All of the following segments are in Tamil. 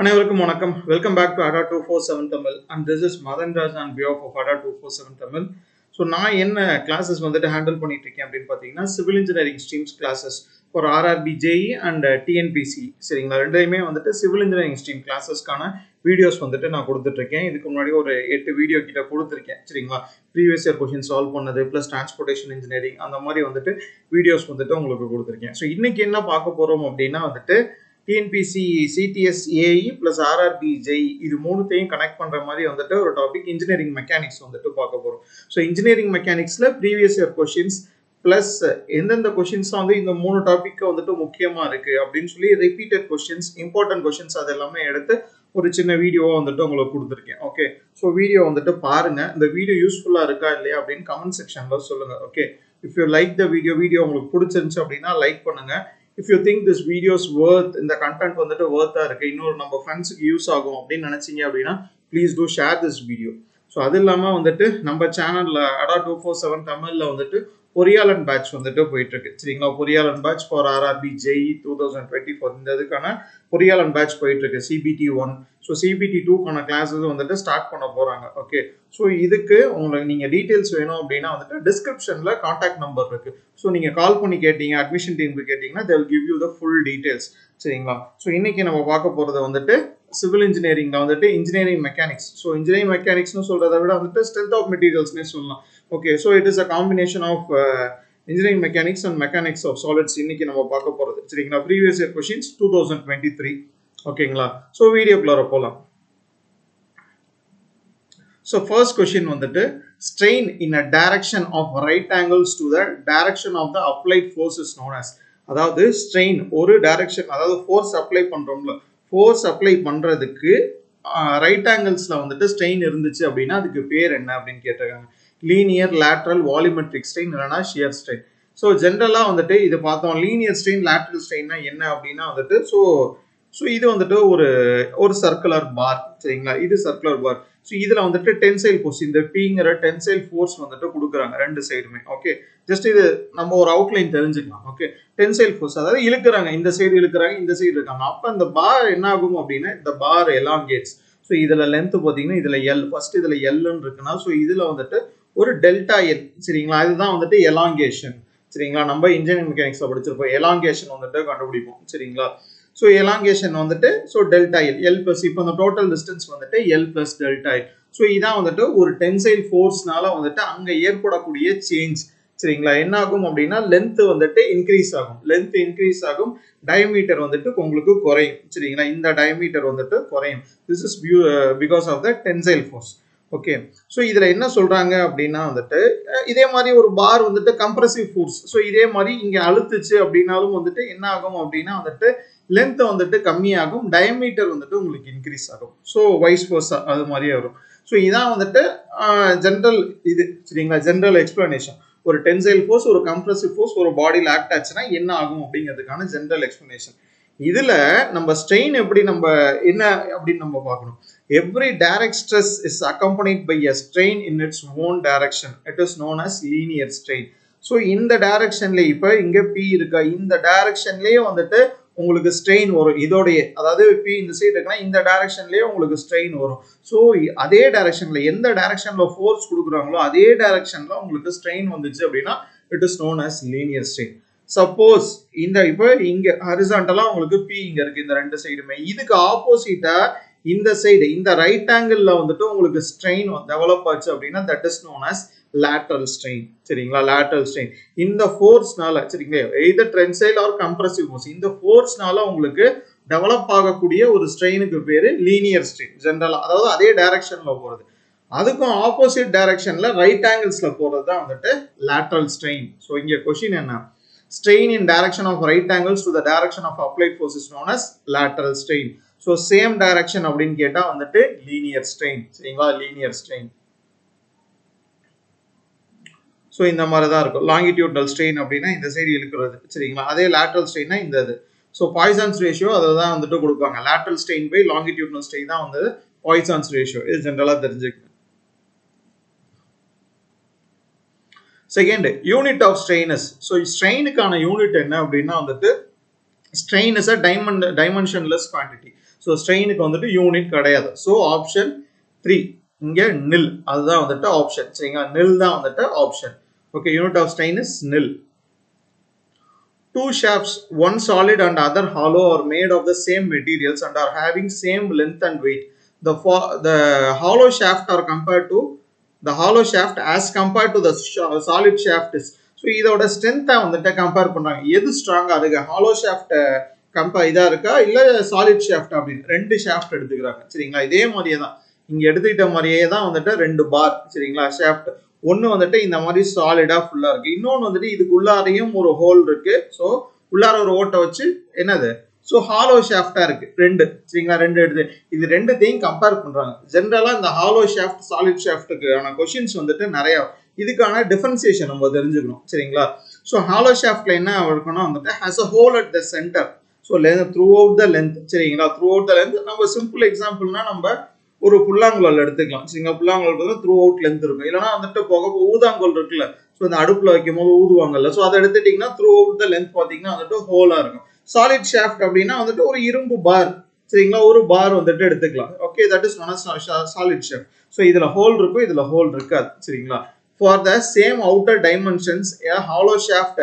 அனைவருக்கும் வணக்கம். Welcome back to Adda two four seven Tamil and this is Madan Raj and people of Adda two four seven Tamil so நான் என்ன கிளாஸஸ் வந்துட்டு ஹேண்டில் பண்ணிட்டு இருக்கேன் அப்படின்னு பார்த்தீங்கன்னா civil engineering streams classes for RRB JE and TNPSC சரிங்களா? ரெண்டையுமே வந்துட்டு சிவில் இன்ஜினியரிங் ஸ்ட்ரீம் கிளாஸஸ்க்கான வீடியோஸ் வந்துட்டு நான் கொடுத்துட்ருக்கேன் இதுக்கு முன்னாடி ஒரு எட்டு வீடியோ கிட்ட கொடுத்துருக்கேன். சரிங்களா? ப்ரீவியஸ் இயர் கொஷின் சால்வ் பண்ணது ப்ளஸ் டிரான்ஸ்போர்ட்டேஷன் இன்ஜினியரிங் அந்த மாதிரி வந்துட்டு வீடியோஸ் வந்துட்டு உங்களுக்கு கொடுத்துருக்கேன். ஸோ இன்னைக்கு என்ன பார்க்க போகிறோம் அப்படின்னா வந்துட்டு TNPSC CDS AE plus RRB JE இது மூணுத்தையும் கனெக்ட் பண்ணுற மாதிரி வந்துட்டு ஒரு டாபிக் இன்ஜினியரிங் மெக்கானிக்ஸ் வந்துட்டு பார்க்க போகிறோம் ஸோ இன்ஜினியரிங் மெக்கானிக்ஸில் ப்ரீவியஸ் இயர் கொஷின்ஸ் ப்ளஸ் எந்தெந்த கொஷின்ஸ்லாம் வந்து இந்த மூணு டாப்பிக்கு வந்துட்டு முக்கியமாக இருக்குது அப்படின்னு சொல்லி ரிப்பீட்டட் கொஷின்ஸ் இம்பார்ட்டன்ட் கொஷின்ஸ் அது எல்லாமே எடுத்து ஒரு சின்ன வீடியோவாக வந்துட்டு உங்களுக்கு கொடுத்துருக்கேன். ஓகே ஸோ வீடியோ வந்துட்டு பாருங்கள் இந்த வீடியோ யூஸ்ஃபுல்லாக இருக்கா இல்லையா அப்படின்னு கமெண்ட் செக்ஷனில் சொல்லுங்கள் okay if you like the video video உங்களுக்கு பிடிச்சிருந்துச்சு அப்படின்னா லைக் பண்ணுங்கள் if you think this videos worth இந்த கண்டென்ட் வந்துட்டு ஒர்த்தாக இருக்குது இன்னொரு நம்ம ஃப்ரெண்ட்ஸுக்கு யூஸ் ஆகும் அப்படின்னு நினச்சிங்க அப்படின்னா please do share this video so அது இல்லாமல் வந்துட்டு நம்ம சேனலில் அடா டூ ஃபோர் செவன் தமிழில் வந்துட்டு பொறியாளன் பேட்ச் வந்துட்டு போயிட்டு இருக்கு சரிங்களா பொறியாளன் batch for RRB JE two thousand twenty four இந்த இதுக்கான பொறியாளன் பேட்ச் போயிட்டு இருக்கு சிபிடி ஒன் ஸோ சிபிடி டூக்கான கிளாஸஸ் வந்துட்டு ஸ்டார்ட் பண்ண போறாங்க. ஓகே ஸோ இதுக்கு உங்களுக்கு நீங்க டீட்டெயில்ஸ் வேணும் அப்படின்னா வந்துட்டு டிஸ்கிரிப்ஷன்ல கான்டாக்ட் நம்பர் இருக்கு. ஸோ நீங்க கால் பண்ணி கேட்டீங்க அட்மிஷன் டீமுக்கு கேட்டீங்கன்னா they'll give you the full details சரிங்களா? ஸோ இன்னைக்கு நம்ம பார்க்க போறது வந்துட்டு சிவில் இன்ஜினியரிங்ல வந்துட்டு இன்ஜினியரிங் மெக்கானிக்ஸ் ஸோ இன்ஜினியரிங் மெக்கானிக்ஸ்னு சொல்றதை விட வந்துட்டு ஸ்ட்ரென்த் ஆஃப் மெட்டீரியல்ஸ்னே சொல்லலாம். Okay so it is a combination of engineering mechanics and mechanics of solids இன்னைக்கு நம்ம பார்க்க போகிறது சரிங்களா? Previous year questions two thousand twenty three ஓகேங்களா ஸோ வீடியோக்குள்ளார போகலாம் ஸோ ஃபர்ஸ்ட் கொஷின் வந்துட்டு strain in a direction of right angles to the direction of the applied force is known as அதாவது ஸ்ட்ரெயின் ஒரு டைரக்ஷன் அதாவது ஃபோர்ஸ் அப்ளை பண்ணுறோம்ல ஃபோர்ஸ் அப்ளை பண்ணுறதுக்கு ரைட் ஆங்கிள்ஸில் வந்துட்டு ஸ்ட்ரெயின் இருந்துச்சு அப்படின்னா அதுக்கு பேர் என்ன அப்படின்னு கேட்டிருக்காங்க. லீனியர் லேட்ரல் வால்யூமெட்ரிக் ஸ்ட்ரெயின் இல்லைனா ஷியர் ஸ்ட்ரெயின் ஸோ ஜென்ரலாக வந்துட்டு இது பார்த்தோம். லீனியர் ஸ்ட்ரெயின் லேட்ரல் ஸ்ட்ரெயின்னா என்ன அப்படின்னா வந்துட்டு ஸோ ஸோ இது வந்துட்டு ஒரு ஒரு சர்க்குலர் பார் சரிங்களா? இது சர்க்குலர் பார் ஸோ இதில் வந்துட்டு டென்சைல் ஃபோர்ஸ் இந்த பிங்கிற டென்சைல் ஃபோர்ஸ் வந்துட்டு கொடுக்குறாங்க ரெண்டு சைடுமே ஓகே ஜஸ்ட் இது நம்ம ஒரு அவுட்லைன் தெரிஞ்சுக்கலாம் ஓகே டென்சைல் ஃபோர்ஸ் அதாவது இழுக்கிறாங்க. இந்த சைடு இழுக்கிறாங்க இந்த சைடு இருக்காங்க அப்போ இந்த பார் என்ன ஆகும் அப்படின்னா இந்த பார் எலாங்கேட்ஸ் ஸோ இதில் லென்த்து பார்த்தீங்கன்னா இதில் எல் ஃபர்ஸ்ட் இதில் எல்லுன்னு இருக்குன்னா ஸோ இதில் வந்துட்டு ஒரு டெல்டா எல் சரிங்களா? இதுதான் வந்துட்டு எலாங்கேஷன் சரிங்களா? நம்ம இன்ஜினியரிங் மெக்கானிக்ஸில் படிச்சிருப்போம். எலாங்கேஷன் வந்துட்டு கண்டுபிடிப்போம். சரிங்களா? ஸோ எலாங்கேஷன் வந்துட்டு so delta L L plus இப்போ அந்த டோட்டல் டிஸ்டன்ஸ் வந்துட்டு L plus delta L so இதான் வந்துட்டு ஒரு டென்சைல் ஃபோர்ஸ்னால வந்துட்டு அங்கே ஏற்படக்கூடிய சேஞ்ச் சரிங்களா? என்ன ஆகும் அப்படின்னா லென்த் வந்துட்டு இன்க்ரீஸ் ஆகும். லென்த் இன்க்ரீஸ் ஆகும். டயமீட்டர் வந்துட்டு உங்களுக்கு குறையும். சரிங்களா? இந்த டயமீட்டர் வந்துட்டு குறையும். This is pure because of the tensile force okay so இதில் என்ன சொல்கிறாங்க அப்படின்னா வந்துட்டு இதே மாதிரி ஒரு பார் வந்துட்டு கம்ப்ரசிவ் ஃபோர்ஸ் ஸோ இதே மாதிரி இங்கே அழுத்துச்சு அப்படின்னாலும் வந்துட்டு என்ன ஆகும் அப்படின்னா வந்துட்டு லென்த் வந்துட்டு கம்மியாகும் டயமீட்டர் வந்துட்டு உங்களுக்கு இன்க்ரீஸ் ஆகும். ஸோ வைஸ் ஃபோர்ஸா அது மாதிரியே வரும். ஸோ இதான் வந்துட்டு ஜென்ரல் இது சரிங்களா? ஜென்ரல் எக்ஸ்பிளனேஷன் ஒரு டென்சைல் ஃபோர்ஸ் ஒரு கம்ப்ரசிவ் ஃபோர்ஸ் ஒரு பாடியில் ஆக்ட் ஆச்சுன்னா என்ன ஆகும் அப்படிங்கிறதுக்கான ஜென்ரல் எக்ஸ்பிளனேஷன் இதுல நம்ம ஸ்ட்ரெயின் எப்படி நம்ம என்ன அப்படின்னு நம்ம பார்க்கணும். Every direct stress is accompanied by a strain in its own direction it is known as linear strain so இந்த டைரக்ஷன்ல இப்போ இங்க பி இருக்கா? இந்த டைரக்ஷன்லயே வந்துட்டு உங்களுக்கு ஸ்ட்ரெயின் வரும். இதோடைய அதாவது பி இந்த சைடு இருக்குன்னா இந்த டைரக்ஷன்லயே உங்களுக்கு ஸ்ட்ரெயின் வரும். ஸோ அதே டைரக்ஷன்ல எந்த டைரக்ஷன்ல ஃபோர்ஸ் கொடுக்குறாங்களோ அதே டைரக்ஷன்ல உங்களுக்கு ஸ்ட்ரெயின் வந்துச்சு அப்படின்னா it is known as linear strain suppose இந்த இப்போ இங்க ஹரிசாண்டலா உங்களுக்கு பி இங்க இருக்கு இந்த ரெண்டு சைடுமே இதுக்கு ஆப்போசிட்டா இந்த சைடு இந்த ரைட் ஆங்கிள் வந்துட்டு உங்களுக்கு ஸ்ட்ரெயின் டெவலப் ஆச்சு அப்படின்னா that is known as lateral strain சரிங்களா? லேட்டரல் ஸ்ட்ரெயின் இந்த ஃபோர்ஸ்னால சரிங்களா? எய்தர் ட்ரென்சைல் ஆர் கம்ப்ரசிவ் மோஸ் இந்த ஃபோர்ஸ்னால உங்களுக்கு டெவலப் ஆகக்கூடிய ஒரு ஸ்ட்ரெயினுக்கு பேரு லீனியர் ஸ்ட்ரெயின் ஜென்ரலா அதாவது அதே டைரக்ஷன்ல போறது. அதுக்கும் ஆப்போசிட் டைரக்ஷன்ல ரைட் ஆங்கிள்ஸ்ல போறது தான் வந்துட்டு லேட்டரல் ஸ்ட்ரெயின் ஸோ இங்க கொஷின் என்ன? Strain in direction of right angles to the direction of applied force is known as lateral strain. So same direction அப்படின்னு கேட்டா வந்துட்டு லீனியர் ஸ்ட்ரெயின் சரிங்களா? லீனியர் ஸ்ட்ரெயின் ஸோ இந்த மாதிரி தான் இருக்கும். லாங்கிடியூட்னல் ஸ்ட்ரெயின் அப்படின்னா இந்த சைடு இழுக்கிறது. சரிங்களா? அதே லேட்ரல் ஸ்ட்ரெயின்னா இந்த இது. ஸோ பாய்சான்ஸ் ரேஷியோ அதை தான் வந்துட்டு கொடுப்பாங்க. Lateral strain by longitudinal strain தான் வந்து பாய்சான்ஸ் ரேஷியோ இது ஜென்ரலாக தெரிஞ்சுக்கணும். Second unit of strains so ஸ்ட்ரெயினுக்கான unit என்ன அப்படின்னா வந்துட்டு strain is a diamond dimensionless quantity so ஸ்ட்ரெயினுக்கு வந்துட்டு யூனிட் கிடையாது. ஸோ ஆப்ஷன் த்ரீ இங்கே நில் அதுதான் வந்துட்டு ஆப்ஷன் சரிங்களா? நில் தான் வந்துட்டு option okay unit of strain is nil two shafts one solid and other hollow are made of materials and are and same length and weight the far the hollow shaped are compared to compared hollow the hollow shaft as compared to the solid shaft is so இதோட ஸ்ட்ரென்த்தை வந்துட்டு கம்பேர் பண்ணாங்க எது ஸ்ட்ராங்காக இருக்கு ஹாலோ ஷாஃப்ட்டை கம்பேர் இதாக இருக்கா? இல்லை சாலிட் ஷாஃப்ட் அப்படின்னு? ரெண்டு ஷாஃப்ட் எடுத்துக்கிறாங்க. சரிங்களா? இதே மாதிரியே தான். இங்கே எடுத்துக்கிட்ட மாதிரியே தான் வந்துட்டு ரெண்டு பார் சரிங்களா? ஷாஃப்ட் ஒன்று வந்துட்டு இந்த மாதிரி சாலிடாக ஃபுல்லாக இருக்குது இன்னொன்று வந்துட்டு இதுக்குள்ளாரையும் ஒரு ஹோல் இருக்குது ஸோ உள்ளார ஒரு ஓட்டை வச்சு என்னது? ஸோ ஹாலோ ஷாஃப்டா இருக்கு. ரெண்டு. சரிங்களா? ரெண்டு எடுத்து. இது ரெண்டுத்தையும் கம்பேர் பண்றாங்க. ஜென்ரலா இந்த ஹாலோ ஷாஃப்ட் சாலிட் ஷாஃப்ட்டுக்கான கொஷின்ஸ் வந்துட்டு நிறைய இதுக்கான டிஃபரன்சியேஷன் நம்ம தெரிஞ்சுக்கணும். சரிங்களா? ஸோ ஹாலோ ஷாஃப்ட்ல என்ன இருக்கணும் வந்துட்டு has a hole at the center so length throughout the length சரிங்களா? த்ரூ அவுட் த லென்த் நம்ம சிம்பிள் எக்ஸாம்பிள்னா நம்ம ஒரு புல்லாங்குழல் எடுத்துக்கலாம். சரிங்களா? புல்லாங்குழல் வந்து த்ரூ அவுட் லென்த் இருக்கும். இல்லைனா வந்துட்டு போக ஊதாங்கோல் இருக்குல்ல. ஸோ இந்த அடுப்பில் வைக்கும் போது ஊதுவாங்கல்ல. ஸோ அதை எடுத்துட்டிங்கன்னா த்ரூ அவுட் த லென்த் பார்த்தீங்கன்னா வந்துட்டு ஹோலாக இருக்கும். சாலிட் ஷாஃப்ட் அப்படின்னா வந்துட்டு ஒரு இரும்பு பார் சரிங்களா? ஒரு பார் வந்துட்டு எடுத்துக்கலாம். Okay that is solid shaft so இதில் ஹோல் இருக்கும் இதில் ஹோல் இருக்காது. சரிங்களா? For the same outer dimensions hollow shaft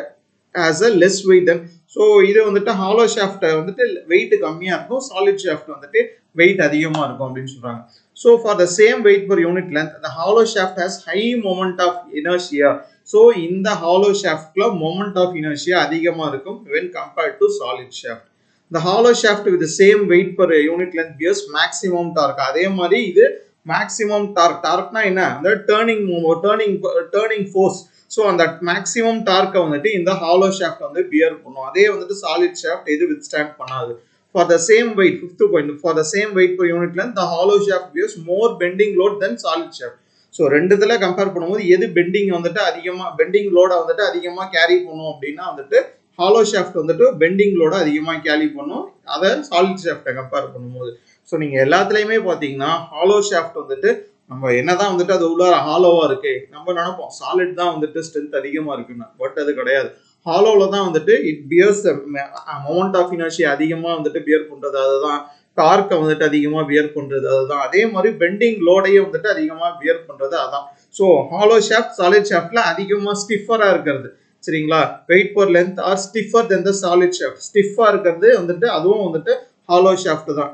has a less weight so இது வந்துட்டு ஹாலோ ஷாஃப்ட் வந்துட்டு வெயிட் கம்மியாக இருக்கும் சாலிட் ஷாஃப்ட் வந்துட்டு வெயிட் அதிகமாக இருக்கும் அப்படின்னு சொல்கிறாங்க so for the same weight per unit length the hollow shaft has high moment of inertia. So இந்த ஹாலோ ஷாஃப்ட்ல மொமெண்ட் ஆஃப் இனர்ஷியா அதிகமா இருக்கும் when compared to solid shaft. The hollow shaft with the same weight per unit length gives maximum torque. அதே மாதிரி இது மேக்ஸிமம் டார்க் டார்க்னா என்ன? அந்த turning turning turning force so அந்த மேக்ஸிமம் டார்க்கை வந்துட்டு இந்த ஹாலோ ஷாஃப்ட் வந்து பியர் பண்ணும். அதே வந்துட்டு சாலிட் ஷாஃப்ட் இது வித் ஸ்டாண்ட் பண்ணாது. For the same weight fifth point for the same weight per unit length the hollow shaft gives more bending load than solid shaft. So ரெண்டு இதில் கம்பேர் பண்ணும்போது எது பெண்டிங் வந்துட்டு அதிகமாக பெண்டிங் லோடை வந்துட்டு அதிகமாக கேரி பண்ணும் அப்படின்னா வந்துட்டு ஹாலோ ஷாஃப்ட் வந்துட்டு பெண்டிங் லோட அதிகமாக கேரி பண்ணும். அதை சாலிட் ஷாஃப்டை கம்பேர் பண்ணும்போது. ஸோ நீங்கள் எல்லாத்துலேயுமே பார்த்தீங்கன்னா ஹாலோ ஷாஃப்ட் வந்துட்டு நம்ம என்னதான் வந்துட்டு அது உள்ளார ஹாலோவாக இருக்கு நம்ம நினைப்போம் சாலிட் தான் வந்துட்டு ஸ்ட்ரென்த் அதிகமாக இருக்குன்னு. பட் அது கிடையாது. ஹாலோவில் தான் வந்துட்டு it bears amount of inertia அதிகமாக வந்துட்டு பியர் பண்ணுறது அதுதான் டார்க்கை வந்துட்டு அதிகமாக பியர் பண்ணுறது அதுதான். அதே மாதிரி பெண்டிங் லோடையும் வந்துட்டு அதிகமாக பியர் பண்ணுறது அதான். ஸோ ஹாலோ ஷாஃப்ட் சாலிட் ஷாஃப்டில் அதிகமாக ஸ்டிஃபராக இருக்கிறது. சரிங்களா? Weight per length are stiffer than the solid shaft ஸ்டிஃபாக இருக்கிறது வந்துட்டு அதுவும் வந்துட்டு ஹாலோ ஷாஃப்ட் தான்.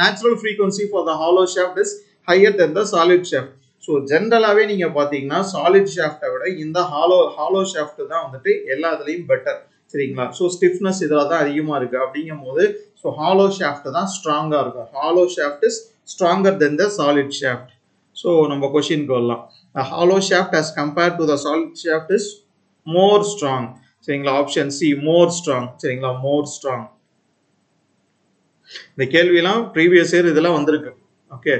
Natural frequency for the hollow shaft is higher than the solid shaft so ஜென்ரலாகவே நீங்கள் பார்த்தீங்கன்னா சாலிட் ஷாஃப்டை விட இந்த ஹாலோ ஹாலோ ஷாஃப்ட் தான் வந்துட்டு எல்லா இதுலேயும் பெட்டர் சரிங்களா? ஸோ ஸ்டிஃப்னஸ் இதில் தான் அதிகமாக இருக்குது அப்படிங்கும் போது ஸோ ஹாலோ ஷாஃப்ட் தான் ஸ்ட்ராங்காக இருக்கும். Hollow shaft is stronger than the solid shaft so நம்ம கொஷினுக்கு வரலாம். Hollow shaft as compare to the solid shaft is more strong சரிங்களா? ஆப்ஷன் சி மோர் ஸ்ட்ராங் சரிங்களா? மோர் ஸ்ட்ராங் இந்த கேள்வியெல்லாம் ப்ரீவியஸ் இயர் இதெல்லாம் வந்திருக்கு. Okay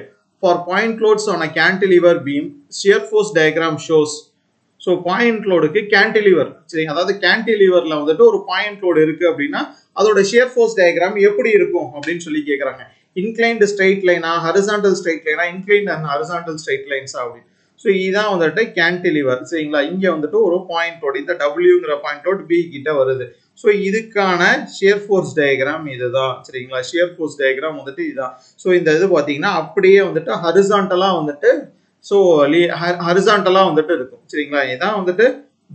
for point loads on a cantilever beam shear force diagram shows so point லோடுக்கு கேன்டிலிவர் சரி அதாவது கேன்டிலிவர்ல வந்துட்டு ஒரு பாயிண்ட் லோடு இருக்குது அப்படின்னா அதோட ஷியர் ஃபோர்ஸ் டயக்ராம் எப்படி இருக்கும் அப்படின்னு சொல்லி கேட்குறாங்க இன்க்ளைன்டு ஸ்ட்ரைட் லைனா ஹரிசாண்டல் ஸ்ட்ரைட் லைனா இன்க்ளைன்ட் அண்ட் ஹரிசாண்டல் ஸ்ட்ரைட் லைன்ஸா அப்படின்னு ஸோ இதான் வந்துட்டு கேன்டிலிவர் சரிங்களா? இங்கே வந்துட்டு ஒரு பாயிண்ட் லோடு இந்த டபிள்யூங்கிற பாயிண்ட் லோடு பி கிட்ட வருது. ஸோ இதுக்கான ஷியர் ஃபோர்ஸ் டயக்ராம் இதுதான் சரிங்களா? ஷியர் ஃபோர்ஸ் டயக்ராம் வந்துட்டு இதுதான் ஸோ இந்த இது பார்த்தீங்கன்னா அப்படியே வந்துட்டு ஹரிசாண்டலாக வந்துட்டு ஸோ ஹரிசாண்டலாக வந்துட்டு இருக்கும். சரிங்களா? இதான் வந்துட்டு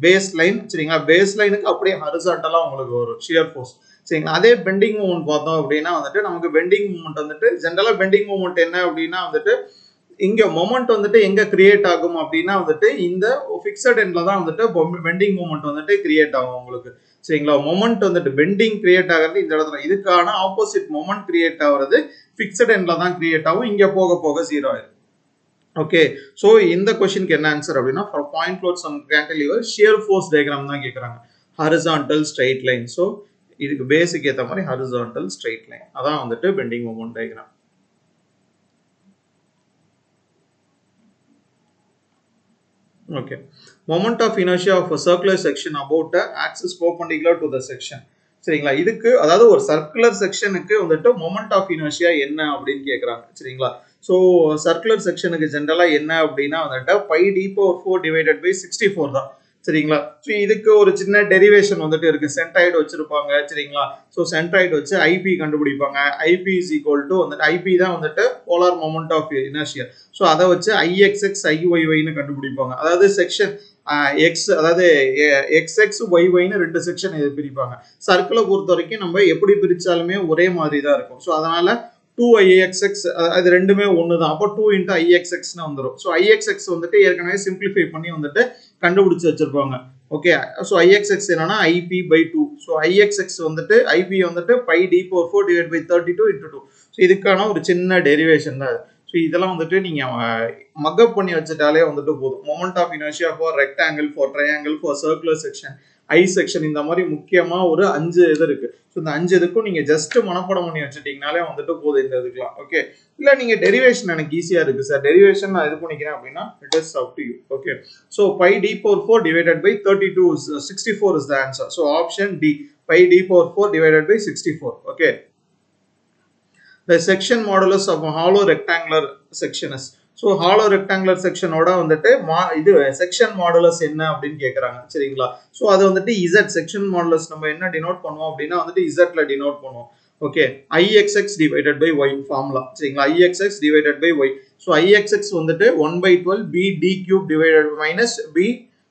பேஸ் லைன் சரிங்களா? பேஸ் லைனுக்கு அப்படியே ஹரிசாண்டலாக உங்களுக்கு வரும் ஷியர் ஃபோர்ஸ் சரிங்களா? அதே பெண்டிங் மூமெண்ட் பார்த்தோம் அப்படின்னா வந்துட்டு நமக்கு பெண்டிங் மூமெண்ட் வந்துட்டு ஜென்ரலாக பெண்டிங் மூமெண்ட் என்ன அப்படின்னா வந்துட்டு இங்கே மொமெண்ட் வந்துட்டு எங்கே கிரியேட் ஆகும் அப்படின்னா வந்துட்டு இந்த ஃபிக்ஸட் எண்டில் தான் வந்துட்டு பெண்டிங் மூமெண்ட் வந்துட்டு கிரியேட் ஆகும் உங்களுக்கு. சரிங்களா? மொமெண்ட் வந்துட்டு பெண்டிங் கிரியேட் ஆகிறது இந்த இடத்துல. இதுக்கான ஆப்போசிட் மொமெண்ட் கிரியேட் ஆகிறது. ஃபிக்ஸட் எண்ட்ல தான் கிரியேட் ஆகும். இங்கே போக போக ஜீரோ ஆயிரும். ஓகே ஸோ இந்த கொஸ்டினுக்கு என்ன ஆன்சர் அப்படின்னா for point loads and cantilever shear force diagram தான் கேட்குறாங்க ஹரிசான்டல் ஸ்ட்ரைட் லைன் ஸோ இதுக்கு பேசிக் ஏற்ற மாதிரி ஹரிசான்டல் ஸ்ட்ரைட் லைன் அதான் வந்துட்டு bending moment diagram okay. Moment of inertia of a circular section about the axis perpendicular to the section. சரிங்களா? இதுக்கு அதாவது ஒரு சர்க்குலர் செக்ஷனுக்கு வந்துட்டு மொமெண்ட் ஆஃப் இனர்ஷியா என்ன அப்படின்னு கேட்குறாங்க சரிங்களா? ஸோ சர்க்குலர் செக்ஷனுக்கு ஜென்ரலாக என்ன அப்படின்னா வந்துட்டு pi D power four divided by sixty four தான். சரிங்களா? ஸோ இதுக்கு ஒரு சின்ன டெரிவேஷன் வந்துட்டு இருக்கு. சென்ட்ராய்டு வச்சிருப்பாங்க சரிங்களா? ஸோ சென்ட்ராய்டு வச்சு ஐபி கண்டுபிடிப்பாங்க. ஐபி இஸ் ஈக்குவல் டு வந்துட்டு ஐபி தான் வந்துட்டு polar moment of inertia so அதை வச்சு ஐஎக்ஸ்எக்ஸ் ஐஒய்ஒய்னு கண்டுபிடிப்பாங்க. அதாவது செக்ஷன் எக்ஸ் அதாவது எக்ஸ் எக்ஸ் ஒய் ஒய்னு ரெண்டு செக்ஷன் இது பிரிப்பாங்க. சர்க்கிளை பொறுத்த வரைக்கும் நம்ம எப்படி பிரித்தாலுமே ஒரே மாதிரி தான் இருக்கும். ஸோ அதனால டூ ஐஎக்ஸ்எக்ஸ் அது ரெண்டுமே ஒன்று தான் அப்போ டூ இன்ட்டு ஐஎக்ஸ்எக்ஸ்னு வந்துடும் ஸோ ஐஎக்ஸ்எக்ஸ் வந்துட்டு ஏற்கனவே சிம்பிளிஃபை பண்ணி வந்துட்டு கண்டுபிடிச்சு வச்சிருப்பாங்க. ஓகே ஸோ ஐஎக்ஸ்எக்ஸ் என்னன்னா IP by two so IXX வந்துட்டு ஐபி வந்துட்டு pi D four four divide by thirty two into two so இதுக்கான ஒரு சின்ன டெரிவேஷன் தான் ஸோ இதெல்லாம் வந்துட்டு நீங்கள் மக்கப் பண்ணி வச்சுட்டாலே வந்துட்டு போதும். Moment of inertia for rectangle for triangle for circular section I section இந்த மாதிரி முக்கியமாக ஒரு அஞ்சு இது இருக்குது ஸோ இந்த அஞ்சு இதுக்கும் நீங்கள் ஜஸ்ட் மனப்படம் பண்ணி வச்சுட்டீங்கனாலே வந்துட்டு போதும் இந்த இதுக்கெல்லாம். ஓகே இல்லை நீங்கள் டெரிவேஷன் எனக்கு ஈஸியாக இருக்குது சார் டெரிவேஷன் நான் இது பண்ணிக்கிறேன் அப்படின்னா it is up to you okay so pi D power four divided by thirty two sixty four is the answer so option D pi D power four divided by sixty four okay the section modulus of a hollow rectangular section is so hollow rectangular செக்ஷனோட வந்துட்டு மா இது செக்ஷன் மாடுலஸ் என்ன அப்படின்னு கேட்குறாங்க சரிங்களா? ஸோ அது வந்துட்டு இசட் செக்ஷன் மாடுலஸ் நம்ம என்ன டினோட் பண்ணுவோம் அப்படின்னா வந்துட்டு இசட்ல டினோட் பண்ணுவோம். Okay IXX divided by Y formula சரிங்களா? IXX divided by Y so IXX வந்துட்டு one by twelve B D cube divided minus B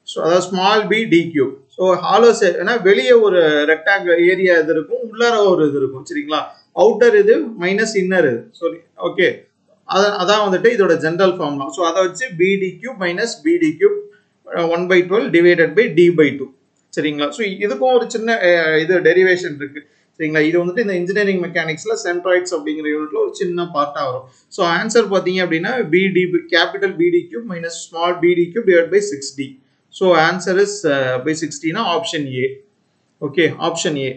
so அதாவது small B D cube so hollow ஏன்னா வெளியே ஒரு ரெக்டாங்கிள் ஏரியா இது இருக்கும் உள்ளார ஒரு இது இருக்கும் சரிங்களா? அவுட்டர் இது மைனஸ் இன்னர் இது. சாரி ஓகே அதான் வந்துட்டு இதோட ஜென்ரல் ஃபார்முலா ஸோ அதை வச்சு BD cube minus BD cube one by twelve divided by D by two சரிங்களா? ஸோ இதுக்கும் ஒரு சின்ன uh, இது டெரிவேஷன் இருக்கு. சரிங்களா? இது வந்துட்டு இந்த இன்ஜினியரிங் மெக்கானிக்ஸ்ல சென்ட்ராய்ட்ஸ் அப்படிங்கிற யூனிட்ல ஒரு சின்ன பார்ட்டா வரும். ஸோ ஆன்சர் பார்த்தீங்க அப்படின்னா BD capital BD cube minus small BD cube divide by six D so answer is by சிக்ஸ்டினா option A okay option A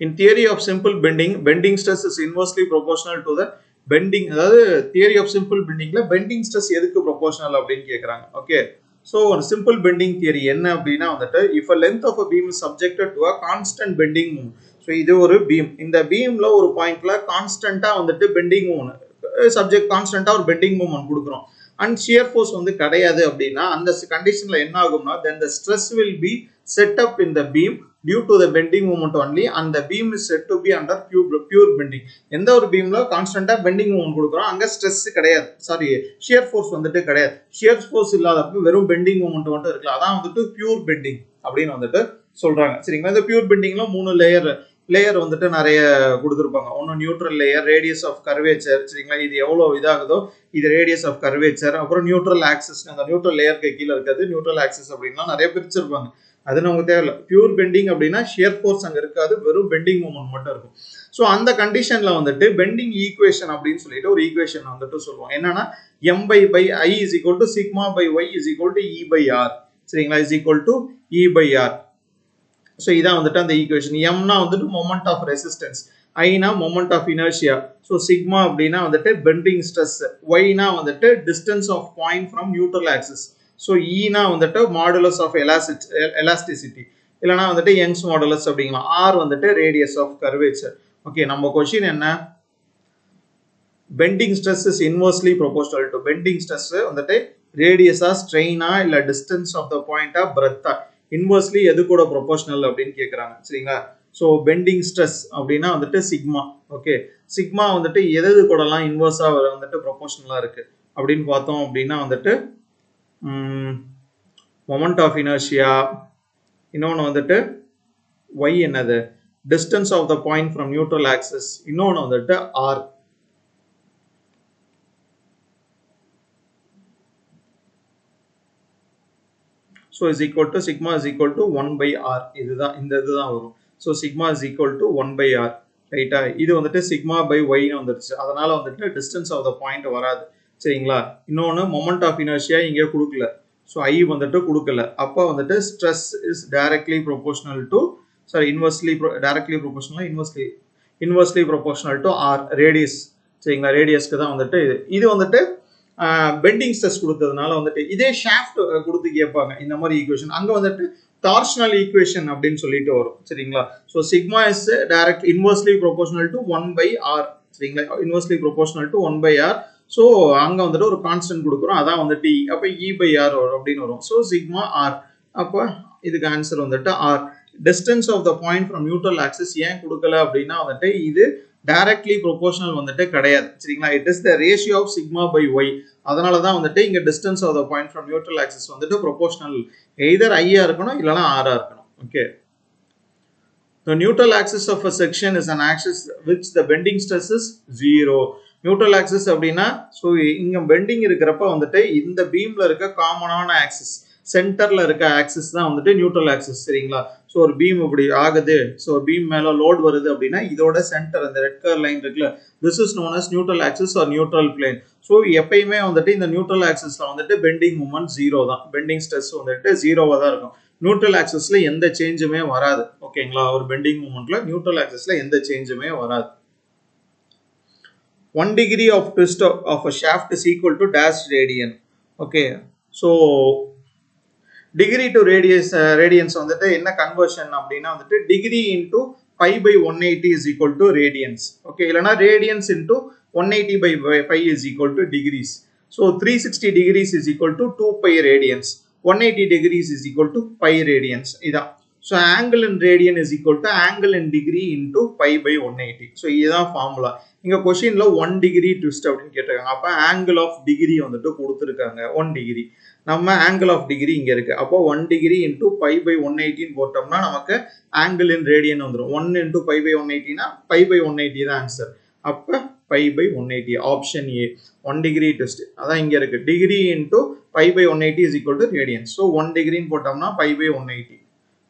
in theory of simple bending bending stress is inversely proportional to the bending அதாவது தியரி ஆஃப் சிம்பிள் பெண்டிங்ல பெண்டிங் ஸ்ட்ரெஸ் எதுக்கு ப்ரொபோஷனல் அப்படின்னு கேட்குறாங்க ஓகே ஸோ ஒரு சிம்பிள் பெண்டிங் தியரி என்ன அப்படின்னா வந்துட்டு if a length of a beam is subjected to a constant bending move so இது ஒரு பீம் இந்த பீம்ல ஒரு பாயிண்ட்ல கான்ஸ்டன்டா வந்துட்டு பெண்டிங் மூவ் சப்ஜெக்ட் கான்ஸ்டன்டா ஒரு பெண்டிங் மூவ்மெண்ட் கொடுக்குறோம். அண்ட் ஷியர் ஃபோர்ஸ் வந்து கிடையாது அப்படின்னா அந்த கண்டிஷன்ல என்ன ஆகும்னா then the stress will be set up in the beam due to the bending moment only அந்த beam is set to be under pure pure bending எந்த ஒரு பீம்ல கான்ஸ்டன்டா பெண்டிங் மூமெண்ட் கொடுக்குறோம் அங்கே ஸ்ட்ரெஸ் கிடையாது. சாரி ஷியர் ஃபோர்ஸ் வந்துட்டு கிடையாது. ஷியர் ஃபோர்ஸ் இல்லாதப்ப வெறும் பெண்டிங் மூமெண்ட் மட்டும் இருக்கலாம் அதான் வந்துட்டு பியூர் பெண்டிங் அப்படின்னு வந்துட்டு சொல்றாங்க. சரிங்களா? இந்த பியூர் பெண்டிங்ல மூணு லேயர் லேயர் வந்துட்டு நிறைய கொடுத்துருப்பாங்க. ஒன்று neutral layer radius of curvature சரிங்களா? இது எவ்வளோ இதாகுதோ இது ரேடியஸ் ஆஃப் கர்வேச்சர் அப்புறம் நியூட்ரல் ஆக்சஸ் அந்த நியூட்ரல் லேயருக்கு கீழே இருக்காது நியூட்ரல் ஆக்சஸ் அப்படின்லாம் நிறைய பிரிச்சிருப்பாங்க. அது நமக்கு தேவையில்ல. பியூர் பெண்டிங் அப்படின்னா ஷியர் ஃபோர்ஸ் அங்கே இருக்காது வெறும் பெண்டிங் மூமெண்ட் மட்டும் இருக்கும். ஸோ அந்த கண்டிஷனில் வந்துட்டு பெண்டிங் ஈக்குவேஷன் அப்படின்னு சொல்லிட்டு ஒரு ஈக்குவேஷன் வந்துட்டு சொல்லுவோம் என்னன்னா M by by I is equal to sigma by Y is equal to E by R சரிங்களா? Is equal to E by R so இதான் வந்துட்டு அந்த ஈக்குவேஷன் எம்னா வந்துட்டு moment of resistance Aina moment of inertia so sigma அப்படின்னா வந்துட்டு பெண்டிங் ஸ்ட்ரெஸ் ஒய்னா வந்துட்டு distance of point from neutral axis so ஈனா e வந்துட்டு மாடுலஸ் ஆஃப் எலாசிட் எலாஸ்டிசிட்டி இல்லைனா வந்துட்டு யங்ஸ் மாடுலஸ் அப்படிங்களா ஆர் வந்துட்டு ரேடியஸ் ஆஃப் கர்வேச்சர் ஓகே நம்ம கொஷின் என்ன? Bending stress is inversely proportional to bending stress வந்துட்டு ரேடியஸா ஸ்ட்ரெயினா இல்லை டிஸ்டன்ஸ் ஆஃப் த பாயிண்டா பிரெத்தா இன்வர்ஸ்லி எது கூட ப்ரொபோஷனல் அப்படின்னு கேட்குறாங்க சரிங்களா? ஸோ பெண்டிங் ஸ்ட்ரெஸ் அப்படின்னா வந்துட்டு சிக்மா ஓகே சிக்மா வந்துட்டு எது கூடலாம் இன்வர்ஸாக வந்துட்டு ப்ரொபோஷனலாக இருக்குது அப்படின்னு பார்த்தோம் அப்படின்னா வந்துட்டு மொமெண்ட் ஆஃப் இனர்ஷியா இன்னொன்று வந்துட்டு ஒய் என்னது? Distance of the point from neutral axis இன்னொன்று வந்துட்டு R so is equal to sigma is equal to one by R இதுதான் இந்த இதுதான் வரும். So sigma is equal to one by R ரைட்டா இது வந்துட்டு சிக்மா பை ஒய்னு வந்துருச்சு. அதனால வந்துட்டு டிஸ்டன்ஸ் ஆஃப் த பாயிண்ட் வராது. சரிங்களா? இன்னொன்று மொமெண்ட் ஆஃப் இனர்ஷியா இங்கே கொடுக்கல. ஸோ ஐ வந்துட்டு கொடுக்கல. அப்போ வந்துட்டு stress is directly proportional to sorry inversely directly proportional inversely inversely proportional to R radius சரிங்களா? ரேடியஸ்க்கு தான் வந்துட்டு இது. இது வந்துட்டு பெண்டிங் ஸ்ட்ரெஸ் கொடுத்ததுனால வந்துட்டு இதே ஷாஃப்ட் கொடுத்து கேட்பாங்க. இந்த மாதிரி ஈக்குவேஷன் அங்கே வந்துட்டு டார்ஷனல் ஈக்குவேஷன் அப்படின்னு சொல்லிட்டு வரும். சரிங்களா? So sigma is direct inversely proportional to one by R சரிங்களா? Inversely proportional to one by R so அங்கே வந்துட்டு ஒரு கான்ஸ்டன்ட் கொடுக்குறோம். அதான் வந்து டி அப்போ இ e பை ஆர் வரும் அப்படின்னு வரும். ஸோ சிக்மா ஆர் அப்போ இதுக்கு ஆன்சர் வந்துட்டு R distance of the point from neutral axis ஏன் கொடுக்கல அப்படின்னா வந்துட்டு இது டைரக்ட்லி ப்ரொபோஷனல் வந்துட்டு கிடையாது. சரிங்களா? It is the ratio of sigma by Y அதனால தான் வந்துட்டு இங்கே distance of the point from neutral axis வந்துட்டு ப்ரொபோஷனல் எய்தர் ஐயா இருக்கணும் இல்லைனா ஆரா இருக்கணும். Okay The neutral axis of a section is an axis which the bending stress is zero. Neutral axis அப்படின்னா ஸோ இங்கே பெண்டிங் இருக்கிறப்ப வந்துட்டு இந்த பீமில் இருக்க காமனான ஆக்சிஸ் சென்டரில் இருக்க ஆக்சிஸ் தான் வந்துட்டு நியூட்ரல் ஆக்சிஸ் சரிங்களா? ஸோ ஒரு பீம் இப்படி ஆகுது. ஸோ பீம் மேலே லோட் வருது அப்படின்னா இதோட சென்டர் அந்த ரெட் கலர் லைன் இருக்குல்ல this is known as neutral axis or neutral plane so எப்பயுமே வந்துட்டு இந்த நியூட்ரல் ஆக்சிஸில் வந்துட்டு பெண்டிங் மூமெண்ட் ஜீரோ தான். பெண்டிங் ஸ்ட்ரெஸ் வந்துட்டு ஜீரோவாக தான் இருக்கும். நியூட்ரல் ஆக்சஸில் எந்த சேஞ்சுமே வராது. ஓகேங்களா ஒரு பெண்டிங் மூமெண்ட்டில் நியூட்ரல் ஆக்சஸில் எந்த சேஞ்சுமே வராது. One degree of twist of a shaft is equal to dash radian okay so degree to radius radians வந்துட்டு என்ன கன்வர்ஷன் அப்படின்னா வந்துட்டு degree into five by one eighty is equal to radians okay இல்லைனா radians into one eighty by five is equal to degrees so three sixty degrees is equal to two pi radians one eighty degrees is equal to pi radians இதான். So angle in radian is equal to angle in degree into pi by one eighty so இதுதான் ஃபார்முலா இங்கே கொஷினில் ஒன் டிகிரி ட்விஸ்ட் அப்படின்னு கேட்டிருக்காங்க. அப்போ ஆங்கிள் ஆஃப் டிகிரி வந்துட்டு கொடுத்துருக்காங்க. ஒன் டிகிரி நம்ம ஆங்கிள் ஆஃப் டிகிரி இங்கே இருக்குது அப்போ one degree into pi by one எயிட்டின்னு போட்டோம்னா நமக்கு ஆங்கிள் இன் ரேடியன் வந்துடும் one into pi by one எயிட்டினா pi by one eighty தான் ஆன்சர் அப்போ pi by one eighty option A one degree twist அதான் இங்கே இருக்குது degree into pi by one eighty is equal to radian so one டிகிரின்னு போட்டோம்னா pi by one eighty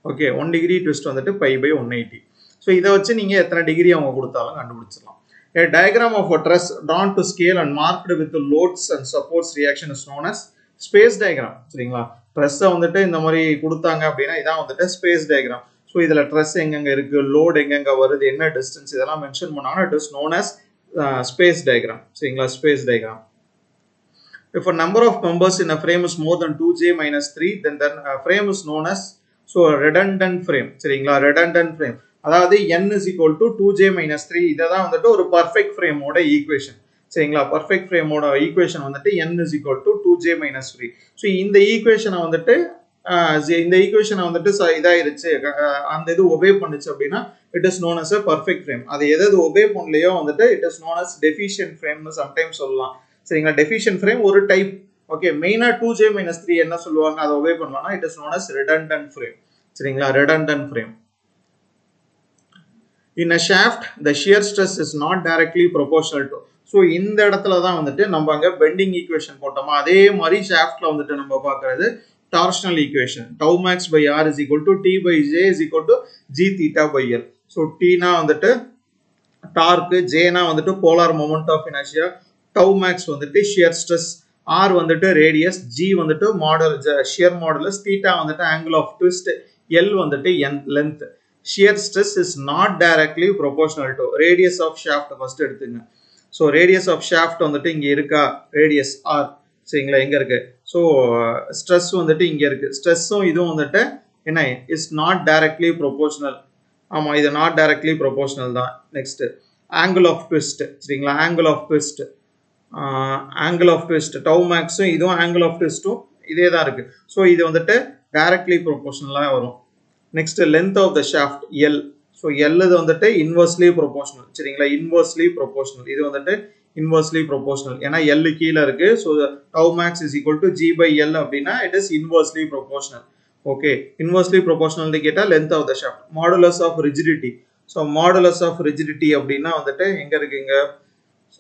okay one degree twist வந்துட்டு pi by one eighty so இதை வச்சு நீங்கள் எத்தனை டிகிரி அவங்க கொடுத்தாலும் கண்டுபிடிச்சிடலாம். A diagram of a truss drawn to scale and marked with the loads and supports reaction is known as space diagram சரிங்களா ட்ரெஸ்ஸை வந்துட்டு இந்த மாதிரி கொடுத்தாங்க அப்படின்னா இதான் வந்துட்டு ஸ்பேஸ் டயக்ராம் ஸோ இதில் ட்ரெஸ் எங்கெங்க இருக்கு லோட் எங்கெங்க வருது என்ன டிஸ்டன்ஸ் இதெல்லாம் மென்ஷன் பண்ணாங்கன்னா it is known as space diagram சரிங்களா space diagram If a number of members in a frame is more than 2j minus 3, then the frame is known as so redundant frame. சரிங்களா redundant frame. அதாவது n is equal to 2j minus 3 இதை தான் வந்துட்டு ஒரு பர்ஃபெக்ட் ஃப்ரேமோட ஈக்குவேஷன் சரிங்களா? பர்ஃபெக்ட் ஃப்ரேமோட ஈக்குவேஷன் வந்துட்டு is is equal to 2j minus 3 so இந்த ஈக்குவேஷனை வந்துட்டு இந்த ஈக்குவேஷனை வந்துட்டு இதாயிருச்சு. அந்த இது ஒபே பண்ணுச்சு அப்படின்னா it is known as a perfect frame அது எது ஒபே பண்ணலையோ வந்துட்டு it is known as deficient ஃப்ரேம்னு sometimes சொல்லலாம். சரிங்களா? டெஃபிஷியன்ட் ஃப்ரேம் ஒரு டைப் ஓகே மெயினாக டூ ஜே மைனஸ் த்ரீ என்ன சொல்லுவாங்க? அதை ஒபே பண்ணுவாங்கன்னா it is known as redundant frame சரிங்களா? Redundant frame in a shaft the shear stress is not directly proportional to so இந்த இடத்துல தான் வந்துட்டு நம்ம அங்கே பெண்டிங் ஈக்குவேஷன் போட்டோமா? அதே மாதிரி ஷாஃப்டில் வந்துட்டு நம்ம பார்க்கறது torsional equation tau max by R is equal to T by J is equal to G theta by L so டீனா வந்துட்டு டார்க்கு ஜேனா வந்துட்டு polar moment of inertia tau max வந்துட்டு ஷியர் ஸ்ட்ரெஸ் ஆர் வந்துட்டு ரேடியஸ் ஜி வந்துட்டு மாடல் ஷியர் மாடலஸ் தீட்டா வந்துட்டு ஆங்கிள் ஆஃப் ட்விஸ்ட் எல் வந்துட்டு என் length shear stress is not directly proportional to radius of shaft first எடுத்துங்க. ஸோ ரேடியஸ் ஆஃப் ஷாஃப்ட் வந்துட்டு இங்கே இருக்கா? ரேடியஸ் ஆர் சரிங்களா? எங்கே இருக்கு? ஸோ ஸ்ட்ரெஸ் வந்துட்டு இங்கே இருக்கு. ஸ்ட்ரெஸ்ஸும் இதுவும் வந்துட்டு என்ன? இஸ் நாட் டைரக்ட்லி ப்ரொபோஷனல் ஆமாம் இது நாட் டைரக்ட்லி ப்ரொபோஷனல் தான். நெக்ஸ்ட் ஆங்கிள் ஆஃப் ட்விஸ்ட் சரிங்களா? Angle of twist angle of twist tau மேக்ஸும் இதுவும் ஆங்கிள் ஆஃப் ட்விஸ்ட்டும் இதே தான் இருக்குது ஸோ இது வந்துட்டு டைரக்ட்லி ப்ரொபோஷனலாக வரும். Next length of the shaft L so L இது வந்துட்டு இன்வர்ஸ்லி ப்ரொபோஷனல் சரிங்களா? இன்வர்ஸ்லி ப்ரொபோஷனல் இது வந்துட்டு இன்வர்ஸ்லி ப்ரொபோஷனல் ஏன்னா எல் கீழே இருக்கு. So tau max is equal to G by L அப்படின்னா it is inversely proportional okay inversely ப்ரொபோஷனல்னு கேட்டால் length of the shaft modulus of rigidity so modulus of rigidity அப்படின்னா வந்துட்டு எங்கே இருக்குங்க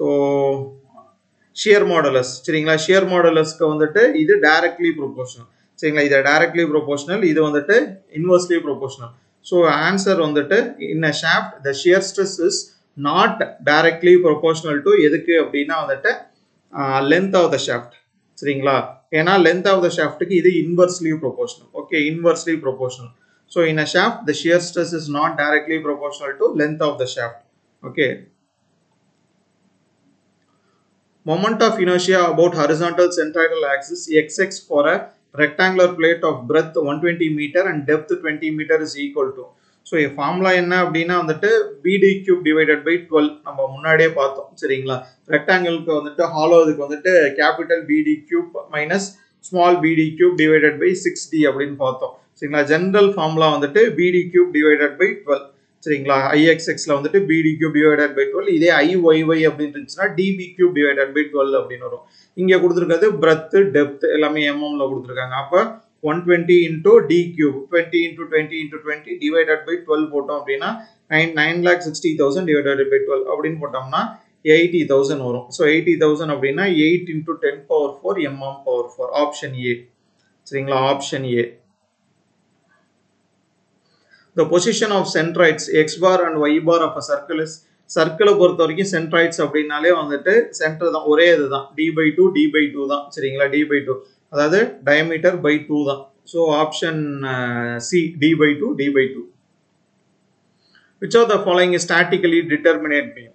ஸோ ஷியர் மாடுலஸ் சரிங்களா? ஷியர் மாடுலஸ்க்கு வந்துட்டு இது டைரக்ட்லி ப்ரொபோஷனல் சரிங்களா? இது டைரக்ட்லி ப்ரொபோஷனல் இது வந்துட்டு இன்வெர்ஸ்லி ப்ரொபோஷனல் ஸோ ஆன்சர் வந்துட்டு in a shaft the shear stress is not directly proportional to எதுக்கு அப்படின்னா வந்துட்டு லென்த் ஆஃப் த ஷாஃப்ட் சரிங்களா? ஏன்னா லென்த் ஆஃப் த ஷாஃப்ட்டுக்கு இது inversely proportional okay inversely proportional so in a shaft the shear stress is not directly proportional to length of the shaft okay moment of inertia about horizontal centroidal axis xx for a rectangular plate of breadth 120 meter and depth 20 meter is equal to. So formula என்ன அப்படின்னா வந்துட்டு BD cube divided by twelve நம்ம முன்னாடியே பார்த்தோம் சரிங்களா? ரெக்டாங்கிளுக்கு வந்துட்டு ஹாலோ இதுக்கு வந்துட்டு capital BD cube minus small BD cube divided by six D அப்படின்னு பார்த்தோம் சரிங்களா? ஜென்ரல் ஃபார்முலா வந்துட்டு BD cube divided by twelve சரிங்களா? ஐஎக்ஸ்எக்ஸில் வந்துட்டு BD cube divided by twelve இதே ஐஒய்ஒய் அப்படின்னு இருந்துச்சுன்னா DB cube divided by twelve அப்படின்னு வரும். இங்கே கொடுத்துருக்கிறது பிரத்து டெப்த் எல்லாமே எம்எம்ல கொடுத்துருக்காங்க. அப்போ one twenty into D cube twenty into twenty into twenty divided by twelve போட்டோம் அப்படின்னா nine nine lakh sixty thousand divided by twelve அப்படின்னு போட்டோம்னா எயிட்டி தௌசண்ட் வரும். ஸோ எயிட்டி தௌசண்ட் அப்படின்னா eight into ten power four mm power four option A சரிங்களா? Option A the position of centroids x bar and y bar of a circle is சர்க்கிளை பொறுத்த வரைக்கும் சென்ட்ராய்ட்ஸ் அப்படின்னாலே வந்துட்டு சென்டர் தான் ஒரே இதுதான். D by two D by two தான். சரிங்களா? டி பை டூ அதாவது டயமீட்டர் பை டூ தான். So option C D by two D by two which are the following statically determinate beam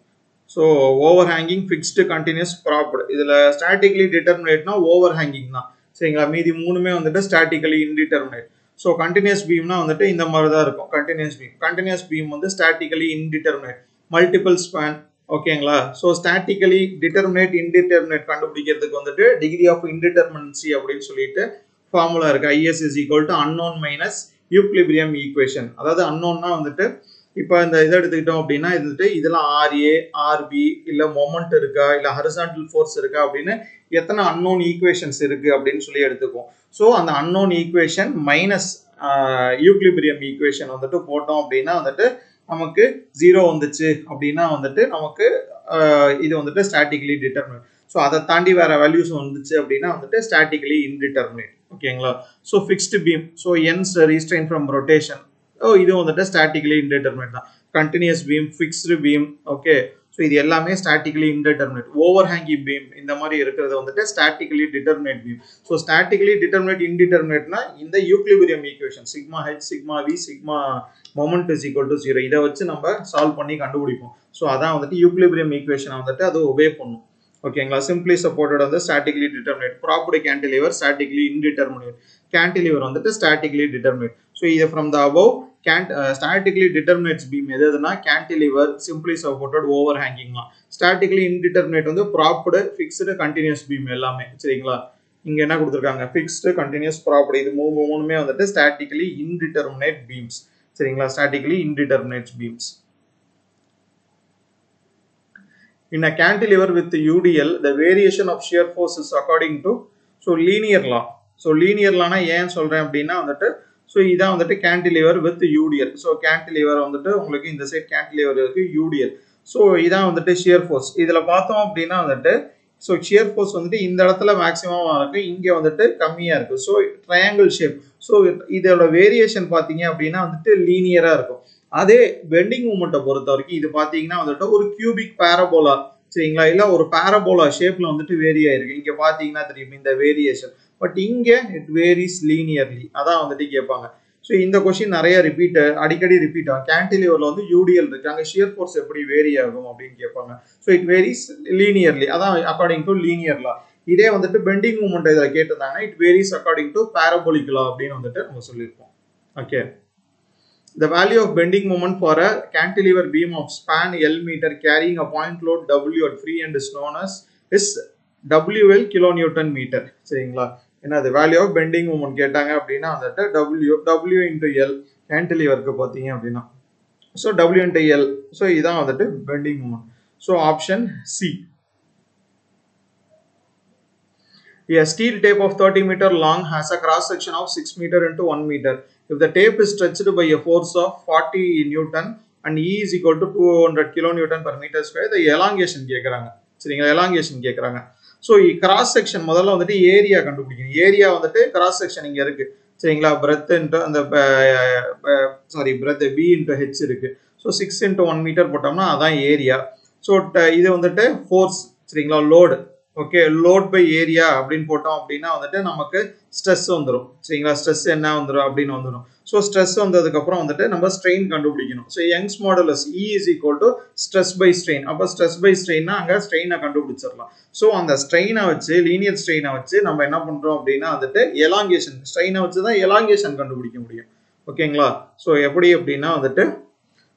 so overhanging fixed continuous propped இதில் ஸ்டாட்டிக்கலி டிட்டர்மினேட்னா ஓவர் ஹேங்கிங் தான். சரிங்களா? மீதி மூணுமே வந்துட்டு ஸ்டாட்டிக்கலி இன்டிட்டர்மினேட் ஸோ கண்டினியூஸ் பீம்னா வந்துட்டு இந்த மாதிரி தான் இருக்கும். கண்டினியூஸ் பீம் கண்டினியூஸ் பீம் வந்து ஸ்டாட்டிக்கலி இன்டிட்டர்மினேட் மல்டிபிள் ஸ்பேன் ஓகேங்களா ஸோ ஸ்டாட்டிக்கலி டிட்டர்மினேட் இன்டிட்டர்மினேட் கண்டுபிடிக்கிறதுக்கு வந்துட்டு டிகிரி ஆஃப் இன்டிட்டர்மினன்சி அப்படின்னு சொல்லிட்டு ஃபார்முலா இருக்கு. IS is equal to unknown minus equilibrium equation அதாவது அன்னோன்னா வந்துட்டு இப்போ இந்த இதை எடுத்துக்கிட்டோம் அப்படின்னா இது வந்துட்டு இதெல்லாம் ஆர்ஏ ஆர்பி இல்லை மொமெண்ட் இருக்கா? இல்லை ஹரிசான்டல் ஃபோர்ஸ் இருக்கா? அப்படின்னு எத்தனை அன்னோன் ஈக்குவேஷன்ஸ் இருக்குது அப்படின்னு சொல்லி எடுத்துக்குவோம். ஸோ அந்த unknown equation minus equilibrium equation வந்துட்டு போட்டோம் அப்படின்னா வந்துட்டு நமக்கு ஜீரோ வந்துச்சு அப்படின்னா வந்துட்டு நமக்கு இது வந்துட்டு ஸ்டாட்டிக்கலி டிட்டர்மினேட் ஸோ அதை தாண்டி வேற வேல்யூஸ் வந்துச்சு அப்படின்னா வந்துட்டு ஸ்டாட்டிக்கலி இன்டிட்டர்மினேட் ஓகேங்களா so fixed beam so ends restrain from rotation oh இது வந்துட்டு ஸ்டாட்டிக்கலி இன்டிட்டர்மினேட் தான். Continuous beam fixed beam okay so இது எல்லாமே statically indeterminate overhanging beam இந்த மாதிரி இருக்கிறது வந்துட்டு statically determinate beam so statically determinate இன்டிட்டர்மினேட்னா இந்த equilibrium equation sigma H sigma V sigma moment is equal to zero இதை வச்சு நம்ம சால்வ் பண்ணி கண்டுபிடிப்போம். ஸோ அதான் வந்துட்டு யூக்லிபிரியம் ஈக்குவேஷனை வந்துட்டு அது ஒபே பண்ணும். ஓகேங்களா சிம்பிளி சப்போர்ட்டட் வந்து statically determinate propped cantilever statically indeterminate cantilever வந்துட்டு ஸ்டாட்டிக்லி டிட்டர்மினேட் ஸோ இது from the above can't statically determinates beam எது எதுனா கேன்டிலிவர் சிம்பிளி சப்போர்ட்டட் ஓவர் ஹேங்கிங்லாம் ஸ்டாட்டிக்லி இன்டிட்டர்மினேட் வந்து ப்ராப்பர்டு ஃபிக்ஸ்டு கண்டினியூஸ் பீம் எல்லாமே. சரிங்களா? இங்கே என்ன கொடுத்துருக்காங்க? ஃபிக்ஸ்டு கண்டினியூஸ் ப்ராப்பர்டி இது மூணு மூணுமே வந்துட்டு ஸ்டாட்டிக்கலி இன்டிட்டர்மினேட் பீம்ஸ் சரிங்களா? Statically indeterminate beams In a cantilever with UDL, the variation of shear force is according to so linear law. So linear Lana ஏன் சொல்றேன் அப்படின்னா வந்துட்டு ஸோ இதான் வந்துட்டு cantilever with UDL so cantilever வந்துட்டு உங்களுக்கு இந்த சைட் கேன்டிலிவர் இருக்கு யூடிஎல் ஸோ இதான் வந்துட்டு ஷியர் ஃபோர்ஸ் இதில் பார்த்தோம் அப்படின்னா வந்துட்டு ஸோ ஷியர் ஃபோர்ஸ் வந்துட்டு இந்த இடத்துல மேக்ஸிமமாக இருக்கு இங்கே வந்துட்டு கம்மியாக இருக்கு. ஸோ ட்ரையாங்கிள் ஷேப் ஸோ இதோட வேரியேஷன் பார்த்தீங்க அப்படின்னா வந்துட்டு லீனியராக இருக்கும். அதே பெண்டிங் மூமெண்ட்டை பொறுத்த வரைக்கும் இது பார்த்தீங்கன்னா வந்துட்டு ஒரு கியூபிக் பேரபோலா சரிங்களா? இல்லை ஒரு பேரபோலா ஷேப்ல வந்துட்டு வேரி ஆயிருக்கு. இங்கே பார்த்தீங்கன்னா தெரியும் இந்த வேரியேஷன் பட் இங்கே இட் வேரிஸ் லீனியர்லி அதான் வந்துட்டு கேட்பாங்க ஸோ இந்த கொஷின் நிறைய ரிப்பீட் அடிக்கடி ரிப்பீட் ஆகும். கேன்டிலிவரில் வந்து யூடிஎல் இருக்கு. அங்கே ஷியர் ஃபோர்ஸ் எப்படி வேரி ஆகும் அப்படின்னு கேட்பாங்க ஸோ இட் வேரிஸ் லீனியர்லி அதான் அக்கார்டிங் டு லீனியர்லா இதே வந்துட்டு பெண்டிங் மூமெண்ட் இதில் கேட்டிருந்தாங்கன்னா இட் வேரிஸ் அக்கார்டிங் டு பேரபோலிக்லா அப்படின்னு வந்துட்டு நம்ம சொல்லியிருப்போம். Okay The value of bending moment for a cantilever beam of span L meter carrying a point load W at free end is known as is WL kilonewton meter. சரிங்களா? என்ன அது வேல்யூ ஆஃப் பெண்டிங் மூமெண்ட் கேட்டாங்க அப்படின்னா வந்துட்டு W W இன்டு எல் கேன்டிலிவருக்கு பார்த்தீங்க அப்படின்னா so W into L so இதான் வந்துட்டு bending moment so option C A steel tape of 30 meter long has a cross section of 6 meter into 1 meter. If the tape is stretched by a force of 40 Newton and E is equal to 200 kilonewton per meter square, the elongation கேட்குறாங்க சரிங்களா எலாங்கேஷன் கேட்குறாங்க ஸோ கிராஸ் செக்ஷன் முதல்ல வந்துட்டு ஏரியா கண்டுபிடிக்கணும். ஏரியா வந்துட்டு கிராஸ் செக்ஷன் இங்கே இருக்கு. சரிங்களா? பிரெத் இன்ட்டு அந்த sorry breadth B into H இருக்கு. So six into one metre போட்டோம்னா அதான் ஏரியா ஸோ இது வந்துட்டு ஃபோர்ஸ் சரிங்களா? Load okay load by area அப்படின்னு போட்டோம் அப்படின்னா வந்துட்டு நமக்கு ஸ்ட்ரெஸ் வந்துடும் சரிங்களா? ஸ்ட்ரெஸ் என்ன வந்துடும் அப்படின்னு வந்துடும் ஸோ ஸ்ட்ரெஸ் வந்ததுக்கப்புறம் வந்துட்டு நம்ம ஸ்ட்ரெயின் கண்டுபிடிக்கணும். So Young's modulus E is equal to stress by strain அப்போ ஸ்ட்ரெஸ் பை ஸ்ட்ரெயின்னா அங்கே ஸ்ட்ரெயினை கண்டுபிடிச்சிடலாம். ஸோ அந்த ஸ்ட்ரெயினை வச்சு லீனியர் ஸ்ட்ரெயினை வச்சு நம்ம என்ன பண்ணுறோம் அப்படின்னா வந்துட்டு எலாங்கேஷன் ஸ்ட்ரெயினை வச்சு தான் எலாங்கேஷன் கண்டுபிடிக்க முடியும். ஓகேங்களா ஸோ எப்படி அப்படின்னா வந்துட்டு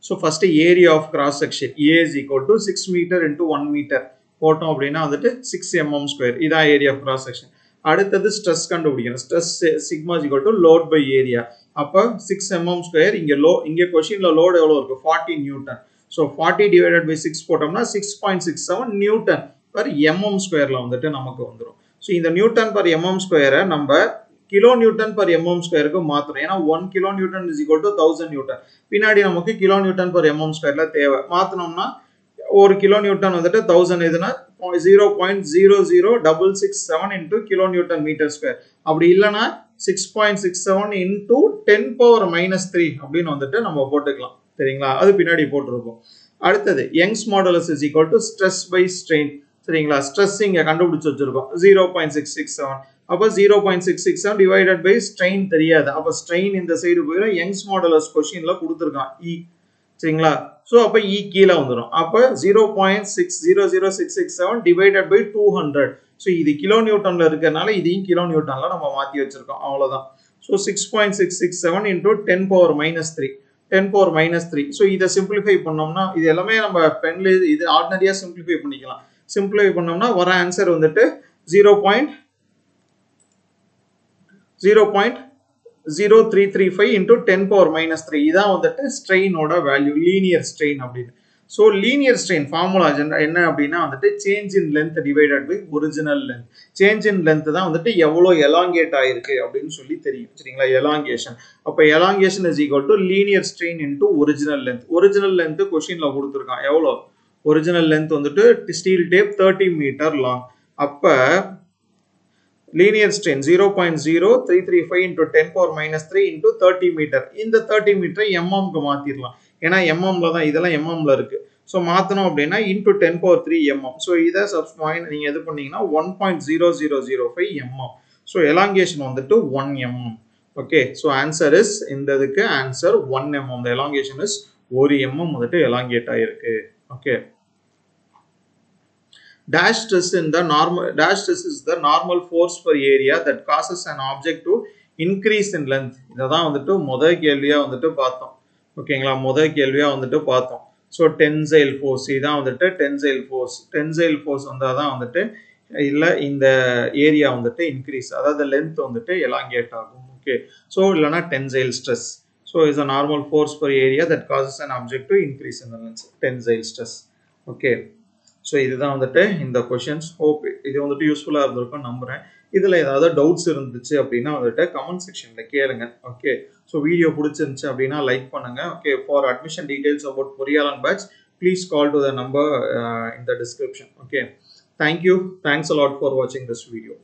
so first area of cross section A is equal to six metre into one metre போட்டோம் அப்படின்னா வந்துட்டு சிக்ஸ் எம்எம் ஸ்கொயர் இதான் ஏரியா ஆஃப் கிராஸ் செக்ஷன் அடுத்தது ஸ்ட்ரெஸ் கண்டுபிடிக்கணும். Stress sigma equal to load by area அப்போ சிக்ஸ் எம்எம் ஸ்கொயர் இங்கே லோ இங்கே கொஷினில் லோடு எவ்வளோ இருக்குது forty newton so forty divided by six போட்டோம்னா six point six seven newton per mm ஸ்கொயரில் வந்துட்டு நமக்கு வந்துடும் ஸோ இந்த நியூட்டன் பர் எம்எம் ஸ்கொயரை நம்ம கிலோ நியூட்டன் பர் எம்எம் ஸ்கொயருக்கு மாற்றணும் ஏன்னா one kilo newton is equal to thousand newton பின்னாடி நமக்கு கிலோ நியூட்டன் பர் எம்எம் ஸ்கொயரில் தேவை. மாற்றினோம்னா ஒரு கிலோ நியூட்டன் வந்துட்டு தௌசண்ட் இதுனா zero point zero zero double six seven into kilo newton metre square அப்படி இல்லைன்னா six point six seven into ten power minus three அப்படின்னு வந்துட்டு நம்ம போட்டுக்கலாம். சரிங்களா? அது பின்னாடி போட்டிருக்கோம் அடுத்தது Young's modulus is equal to stress by strain சரிங்களா? ஸ்ட்ரெஸ் இங்கே கண்டுபிடிச்சு வச்சிருக்கோம். Zero point six six seven அப்போ zero point six six seven divided by strain தெரியாது. அப்போ ஸ்ட்ரெயின் இந்த சைடு போயிடும் யங்ஸ் மாடலஸ் கொஷினில் கொடுத்துருக்கான். இ e. சரிங்களா? ஸோ அப்போ இ e கீழே வந்துடும் அப்போ zero point six zero zero six six seven divided by two hundred so இது கிலோ நியூட்டனில் இருக்கிறனால இதையும் கிலோ நியூட்டனில் நம்ம மாற்றி வச்சுருக்கோம். அவ்வளோதான் so six point six six seven into ten power minus three ten power minus three so இதை சிம்பிளிஃபை பண்ணோம்னா இது எல்லாமே நம்ம பென்ல இது ஆர்டினரியாக சிம்பிளிஃபை பண்ணிக்கலாம். சிம்பிளிஃபை பண்ணோம்னா வர ஆன்சர் வந்துட்டு zero point zero point zero three three five into ten power minus three இதான் வந்துட்டு ஸ்ட்ரெயினோட வேல்யூ லீனியர் ஸ்ட்ரெயின் அப்படின்னு. ஸோ லீனியர் ஸ்ட்ரெயின் ஃபார்முலா என்ன அப்படின்னா வந்துட்டு change in length divided by original length change in length தான் வந்துட்டு எவ்வளோ எலாங்கேட் ஆயிருக்கு அப்படின்னு சொல்லி தெரியும். சரிங்களா? எலாங்கேஷன் அப்போ elongation is equal to linear strain into original length original length கொஷினில் கொடுத்துருக்கான். எவ்வளோ ஒரிஜினல் லென்த் வந்துட்டு steel tape thirty metre long அப்போ linear strain zero point zero three three five into ten power minus three into thirty metre இந்த தேர்ட்டி மீட்டரை எம்எம்க்கு மாற்றிடலாம் ஏன்னா எம்எம்ல தான் இதெல்லாம் எம்எம்ல இருக்கு. ஸோ மாற்றணும் அப்படின்னா into ten power three MM so இதை சப்ஸ் பாயிண்ட் நீங்கள் இது பண்ணீங்கன்னா one point zero zero zero five MM so elongation வந்துட்டு one MM okay so answer is இந்த இதுக்கு ஆன்சர் ஒன் எம்எம் இந்த எலாங்கேஷன் இஸ் ஒரு எம்எம் வந்துட்டு எலாங்கேட் ஆகிருக்கு okay dash stress in the normal dash stress is the normal force per area that causes an object to increase in length. இதை தான் வந்துட்டு முதல் கேள்வியா வந்துட்டு பார்த்தோம். ஓகேங்களா? முதல் கேள்வியா வந்துட்டு பார்த்தோம். ஸோ டென்சைல் ஃபோர்ஸ் இதான் வந்துட்டு டென்சைல் ஃபோர்ஸ் டென்சைல் ஃபோர்ஸ் வந்தால் தான் வந்துட்டு இல்லை இந்த ஏரியா வந்துட்டு இன்க்ரீஸ் அதாவது லென்த் வந்துட்டு எலாங்கேட் ஆகும். ஓகே ஸோ இல்லைனா tensile stress so is a normal force per area that causes an object to increase in length tensile stress okay so இதுதான் வந்துட்டு இந்த கொஷின்ஸ் ஹோப் இது வந்துட்டு யூஸ்ஃபுல்லாக இருந்திருக்கும் நம்புகிறேன் இதில் ஏதாவது டவுட்ஸ் இருந்துச்சு அப்படின்னா வந்துட்டு கமெண்ட் செக்ஷனில் கேளுங்க. ஓகே ஸோ வீடியோ பிடிச்சிருந்துச்சு அப்படின்னா லைக் பண்ணுங்க. Okay for admission details about Poriyalan batch please call to the number in the description okay thank you thanks a lot for வாட்சிங் திஸ் வீடியோ